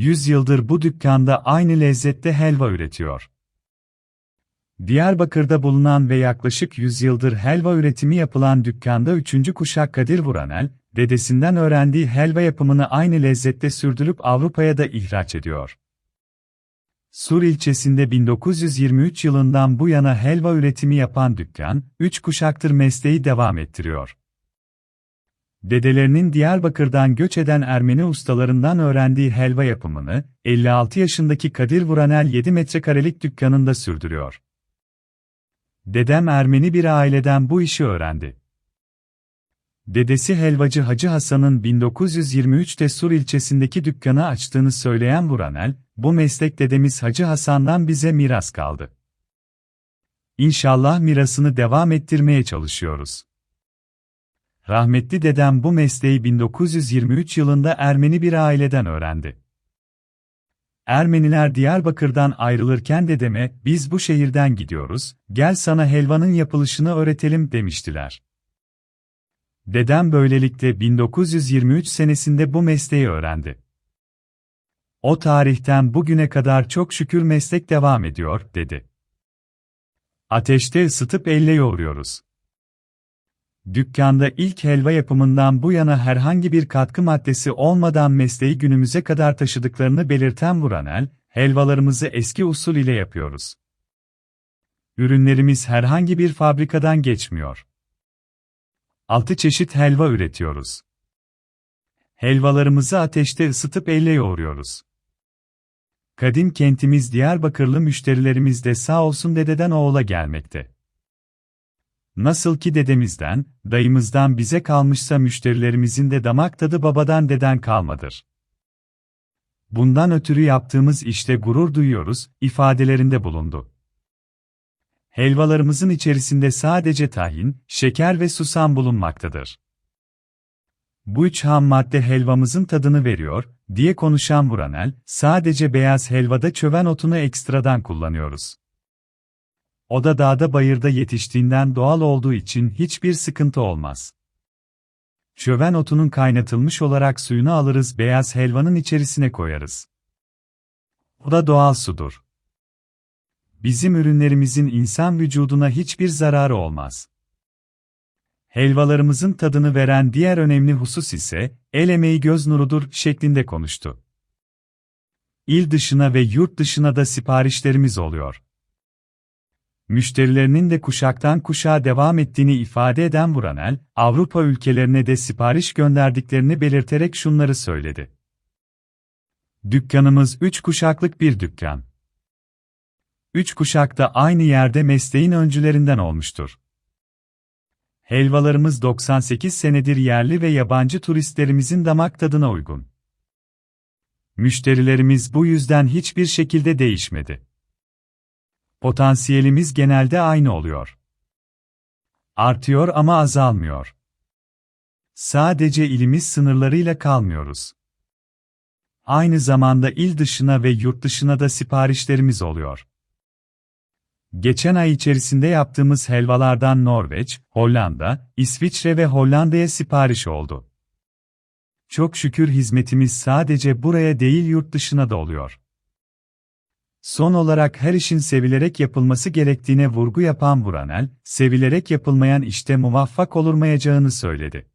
100 yıldır bu dükkanda aynı lezzette helva üretiyor. Diyarbakır'da bulunan ve yaklaşık 100 yıldır helva üretimi yapılan dükkanda 3. kuşak Kadir Vuranel, dedesinden öğrendiği helva yapımını aynı lezzette sürdürüp Avrupa'ya da ihraç ediyor. Sur ilçesinde 1923 yılından bu yana helva üretimi yapan dükkan, 3 kuşaktır mesleği devam ettiriyor. Dedelerinin Diyarbakır'dan göç eden Ermeni ustalarından öğrendiği helva yapımını, 56 yaşındaki Kadir Vuranel 7 metrekarelik dükkanında sürdürüyor. Dedem Ermeni bir aileden bu işi öğrendi. Dedesi helvacı Hacı Hasan'ın 1923'te Sur ilçesindeki dükkanı açtığını söyleyen Vuranel, bu meslek dedemiz Hacı Hasan'dan bize miras kaldı. İnşallah mirasını devam ettirmeye çalışıyoruz. Rahmetli dedem bu mesleği 1923 yılında Ermeni bir aileden öğrendi. Ermeniler Diyarbakır'dan ayrılırken dedeme, biz bu şehirden gidiyoruz, gel sana helvanın yapılışını öğretelim demiştiler. Dedem böylelikle 1923 senesinde bu mesleği öğrendi. O tarihten bugüne kadar çok şükür meslek devam ediyor, dedi. Ateşte ısıtıp elle yoğuruyoruz. Dükkanda ilk helva yapımından bu yana herhangi bir katkı maddesi olmadan mesleği günümüze kadar taşıdıklarını belirten Vuranel, helvalarımızı eski usul ile yapıyoruz. Ürünlerimiz herhangi bir fabrikadan geçmiyor. 6 çeşit helva üretiyoruz. Helvalarımızı ateşte ısıtıp elle yoğuruyoruz. Kadim kentimiz Diyarbakırlı müşterilerimiz de sağ olsun dededen oğula gelmekte. Nasıl ki dedemizden, dayımızdan bize kalmışsa müşterilerimizin de damak tadı babadan deden kalmadır. Bundan ötürü yaptığımız işte gurur duyuyoruz, ifadelerinde bulundu. Helvalarımızın içerisinde sadece tahin, şeker ve susam bulunmaktadır. Bu üç ham madde helvamızın tadını veriyor, diye konuşan Vuranel, sadece beyaz helvada çöven otunu ekstradan kullanıyoruz. O da dağda bayırda yetiştiğinden doğal olduğu için hiçbir sıkıntı olmaz. Çöven otunun kaynatılmış olarak suyunu alırız beyaz helvanın içerisine koyarız. O da doğal sudur. Bizim ürünlerimizin insan vücuduna hiçbir zararı olmaz. Helvalarımızın tadını veren diğer önemli husus ise, el emeği göz nurudur şeklinde konuştu. İl dışına ve yurt dışına da siparişlerimiz oluyor müşterilerinin de kuşaktan kuşağa devam ettiğini ifade eden Vuranel, Avrupa ülkelerine de sipariş gönderdiklerini belirterek şunları söyledi. Dükkanımız üç kuşaklık bir dükkan. Üç kuşak da aynı yerde mesleğin öncülerinden olmuştur. Helvalarımız 98 senedir yerli ve yabancı turistlerimizin damak tadına uygun. Müşterilerimiz bu yüzden hiçbir şekilde değişmedi. Potansiyelimiz genelde aynı oluyor. Artıyor ama azalmıyor. Sadece ilimiz sınırlarıyla kalmıyoruz. Aynı zamanda il dışına ve yurt dışına da siparişlerimiz oluyor. Geçen ay içerisinde yaptığımız helvalardan Norveç, Hollanda, İsviçre ve Hollanda'ya sipariş oldu. Çok şükür hizmetimiz sadece buraya değil yurt dışına da oluyor. Son olarak her işin sevilerek yapılması gerektiğine vurgu yapan Vuranel, sevilerek yapılmayan işte muvaffak olurmayacağını söyledi.